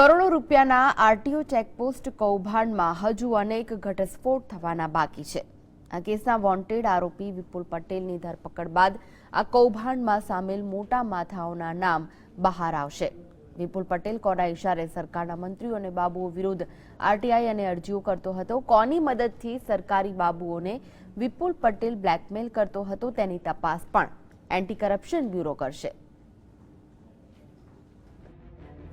કરોડો રૂપિયાના RTO checkpost કૌભાંડમાં હજુ અનેક ઘટસ્ફોટ થવાના બાકી છે. આ કેસના વોન્ટેડ આરોપી વિપુલ પટેલની ધરપકડ બાદ આ કૌભાંડમાં સામેલ મોટા માથાઓના નામ બહાર આવશે. વિપુલ પટેલ કોના ઇશારે સરકારના મંત્રીઓ અને બાબુઓ વિરુદ્ધ આરટીઆઈ અને અરજીઓ કરતો હતો, કોની મદદથી સરકારી બાબુઓને વિપુલ પટેલ બ્લેકમેલ કરતો હતો તેની તપાસ પણ એન્ટી કરપ્શન બ્યુરો કરશે.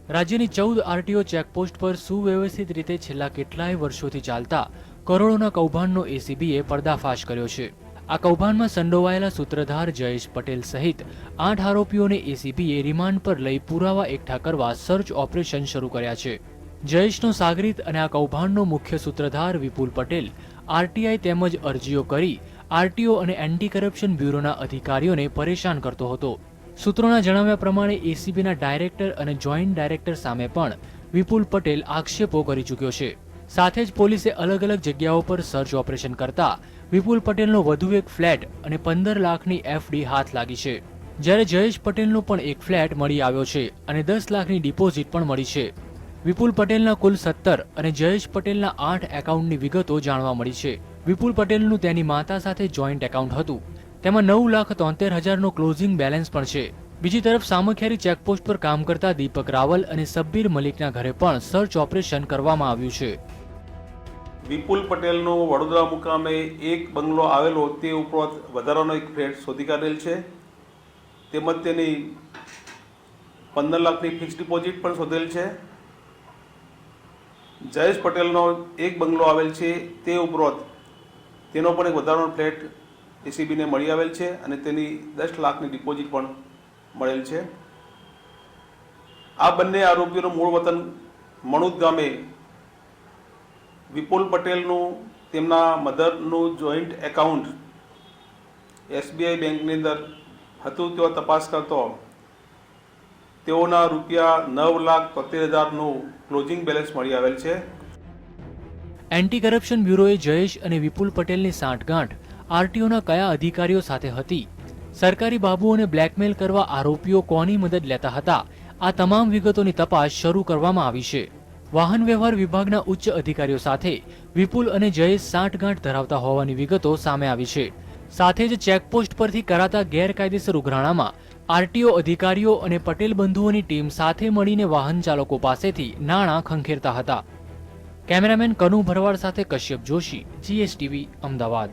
રાજ્યની ચૌદ આરટીઓ ચેકપોસ્ટ પર સુવ્યવસ્થિત રીતે છેલ્લા કેટલાય વર્ષોથી ચાલતા કરોડોના કૌભાંડનો એસીબીએ પર્દાફાશ કર્યો છે. આ કૌભાંડમાં સંડોવાયેલા સૂત્રધાર જયેશ પટેલ સહિત આઠ આરોપીઓને એસીબીએ રિમાન્ડ પર લઈ પુરાવા એકઠા કરવા સર્ચ ઓપરેશન શરૂ કર્યા છે. જયેશનો સાગરીત અને આ કૌભાંડનો મુખ્ય સૂત્રધાર વિપુલ પટેલ આરટીઆઈ તેમજ અરજીઓ કરી આરટીઓ અને એન્ટી કરપ્શન બ્યુરોના અધિકારીઓને પરેશાન કરતો હતો. સૂત્રોના જણાવ્યા પ્રમાણે એસીબીના ડાયરેક્ટર અને જોઈન્ટ ડાયરેક્ટર સામે પણ વિપુલ પટેલ આક્ષેપો કરી ચૂક્યો છે. સાથે જ પોલીસે અલગ અલગ જગ્યાઓ પર સર્ચ ઓપરેશન કરતા વિપુલ પટેલનો વધુ એક ફ્લેટ અને પંદર લાખની એફડી હાથ લાગી છે. જ્યારે જયેશ પટેલનો પણ એક ફ્લેટ મળી આવ્યો છે અને દસ લાખની ડિપોઝિટ પણ મળી છે. વિપુલ પટેલના કુલ સત્તર અને જયેશ પટેલના આઠ એકાઉન્ટની વિગતો જાણવા મળી છે. વિપુલ પટેલનું તેની માતા સાથે જોઈન્ટ એકાઉન્ટ હતું. તેમાં નવ લાખ તોતેર હજારનો ક્લોઝિંગ બેલેન્સ પણ છે. બીજી તરફ સામખિયારી ચેકપોસ્ટ પર કામ કરતા દીપક રાવલ અને સબ્બીર મલિકના ઘરે પણ સર્ચ ઓપરેશન કરવામાં આવ્યું છે. વિપુલ પટેલનો વડોદરા મુકામે એક બંગલો આવેલો તે ઉપરાંત વધારાનો એક ફ્લેટ શોધી કાઢેલ છે. તેમજ તેની પંદર લાખની ફિક્સ ડિપોઝિટ પણ શોધેલ છે. જયેશ પટેલનો એક બંગલો આવેલ છે તે ઉપરાંત તેનો પણ એક વધારાનો ફ્લેટ એસીબીને મળી આવેલ છે અને તેની દસ લાખની ડિપોઝિટ પણ મળેલ છે. આ બંને આરોપીઓનું મૂળ વતન મણુદ ગામે વિપુલ પટેલનું, તેમના મધરનું જોઈન્ટ એકાઉન્ટ એસબીઆઈ બેંકની અંદર હતું તેઓ તપાસ કરતો તેઓના રૂપિયા નવ લાખ તોતેર હજારનું ક્લોઝિંગ બેલેન્સ મળી આવેલ છે. એન્ટી કરપ્શન બ્યુરોએ જયેશ અને વિપુલ પટેલની સાંઠગાંઠ આરટીઓના કયા અધિકારીઓ સાથે હતી? સરકારી બાબુઓને બ્લેકમેલ કરવા આરોપીઓ કોની મદદ લેતા હતા? આ તમામ વિગતોની તપાસ શરૂ કરવામાં આવી છે. વાહન વ્યવહાર વિભાગના ઉચ્ચ અધિકારીઓ સાથે વિપુલ અને જયેશ સાંઠગાંઠ ધરાવતા હોવાની વિગતો સામે આવી છે. સાથે જ ચેકપોસ્ટ પરથી કરાતા ગેરકાયદેસર ઉઘરાણામાં આરટીઓ અધિકારીઓ અને પટેલ બંધુઓની ટીમ સાથે મળીને વાહન ચાલકો પાસેથી નાણાં ખંખેરતા હતા. કેમેરામેન કનુ ભરવાડ સાથે કશ્યપ જોશી, જીએસટીવી, અમદાવાદ.